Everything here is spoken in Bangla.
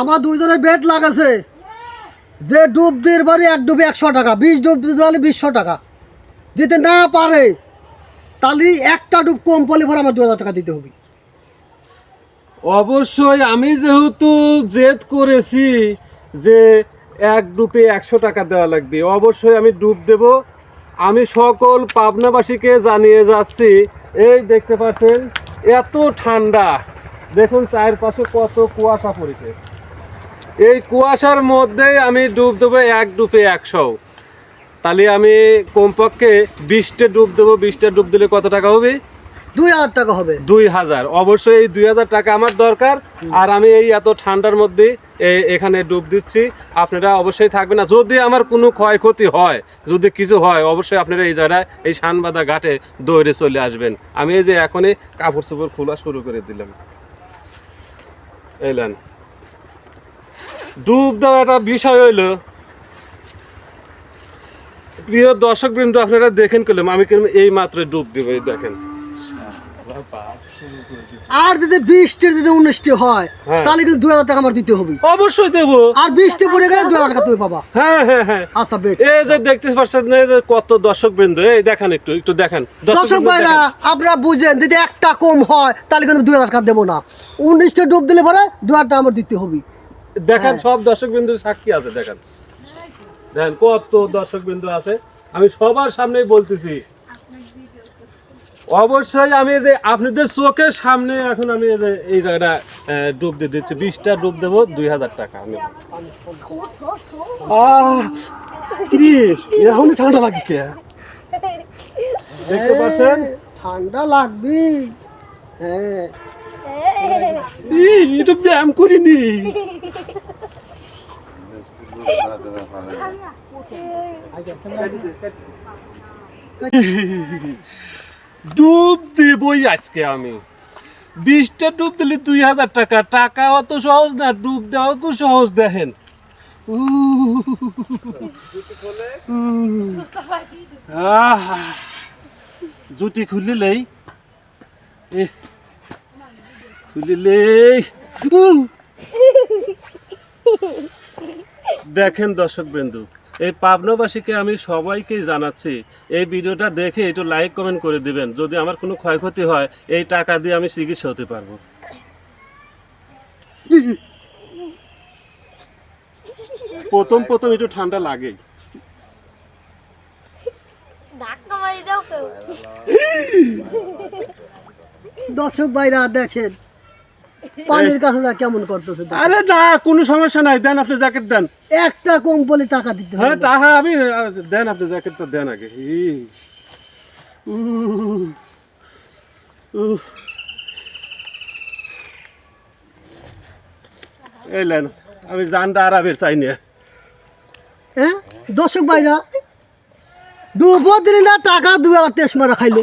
আমার দুইজনের বেড লাগাছে। যে ডুব দিয়ে বাড়ি এক ডুবে একশো টাকা, বিশ ডুব দিতে বিশশো টাকা। দিতে না পারে, তাহলে একটা ডুব কম পড়লে পরে আমার দু হাজার টাকা দিতে হবে। অবশ্যই আমি যেহেতু জেদ করেছি যে এক ডুবে একশো টাকা দেওয়া লাগবে, অবশ্যই আমি ডুব দেব। আমি সকল পাবনাবাসীকে জানিয়ে যাচ্ছি, এই দেখতে পাচ্ছেন, এত ঠান্ডা। দেখুন চারপাশে কত কুয়াশা পড়েছে। এই কুয়াশার মধ্যেই আমি ডুব দেবো এক ডুবে একশো। তাহলে আমি কমপক্ষে বিশটা ডুব দেবো বিশটা ডুব দিলে কত টাকা হবে? দুই হাজার টাকা হবে। দুই হাজার। অবশ্যই এই দুই হাজার টাকা আমার দরকার। আর আমি এই এত ঠান্ডার মধ্যে এখানে ডুব দিচ্ছি। আপনারা অবশ্যই থাকবেন না। যদি আমার কোনো ক্ষয়ক্ষতি হয় যদি কিছু হয় অবশ্যই আপনারা এই জায়গায় এই শানবাদা ঘাটে দৌড়ে চলে আসবেন। আমি এই যে এখনই কাপড় চোপড় খোলা শুরু করে দিলাম। এলেন ডুব দেওয়া একটা বিষয় হইল। প্রিয় দর্শক বৃন্দ আপনারা দেখেন করলাম আমি কীরকম এই মাত্র ডুব দিব দেখেন। আর যদি বিশটি যদি উনিশটি হয় হ্যাঁ। তাহলে কিন্তু দুই হাজার টাকা আমার দিতে হবে। অবশ্যই দেবো। আর বিশটি পড়ে গেলে দুই হাজার টাকা তুমি পাবা। হ্যাঁ হ্যাঁ হ্যাঁ। আচ্ছা বেট এই যে দেখতে পাচ্ছেন কত দর্শক বৃন্দ এই দেখেন একটু একটু দেখেন। দর্শক ভাইরা। আপনারা বুঝেন যদি একটা কম হয় তাহলে কিন্তু দুই হাজার টাকা দেবো না। উনিশটা ডুব দিলে পরে দু হাজার টাকা আমার দিতে হবে। দেখেন হ্যাঁ। সব দর্শক বিন্দু সাক্ষী আছে দেখেন। দেখেন কত দর্শক বিন্দু আছে। আমি সবার সামনেই বলতেছি অবশ্যই আমি যে আপনাদের চোখের সামনে এখন আমি এই জায়গাটা ডুব দিয়ে দিচ্ছি। বিশটা ডুব দেবো দুই হাজার টাকা। আমি এখনই ঠান্ডা লাগে কে? দেখতে পাচ্ছেন? ঠান্ডা লাগবি হ্যাঁ। এটা ব্যায়াম করিনি। ডুব দেবই আজকে আমি। বিশটা ডুব দিলে দুই হাজার টাকা। টাকা অত সহজ না, ডুব দেওয়া খুব সহজ, দেখেন। জুতি খুলিলেই। দেখেন দর্শক বিন্দু এই পাবনাবাসীকে আমি সবাইকে জানাচ্ছি এই ভিডিওটা দেখে একটু লাইক কমেন্ট করে দিবেন। যদি আমার কোনো ক্ষয়ক্ষতি হয় এই টাকা দিয়ে আমি চিকিৎসা হতে পারব। প্রথম প্রথম একটু ঠান্ডা লাগেই কেউ। দর্শক ভাইরা দেখেন পানির কাছে যা কেমন করতেছে। আরে না কোনো সমস্যা নাই দেন আপনি জ্যাকেট দেন। একটা কম বলে টাকা দিতে হ্যাঁ টাকা আমি দেন আপনি জ্যাকেটটা দেন আগে। এই লেন আমি জানটা আরামের চাই নিয়ে। হ্যাঁ দর্শক ভাইরা ডুবো দিলি না টাকা দু হাজার তেইশ মারা খাইলো।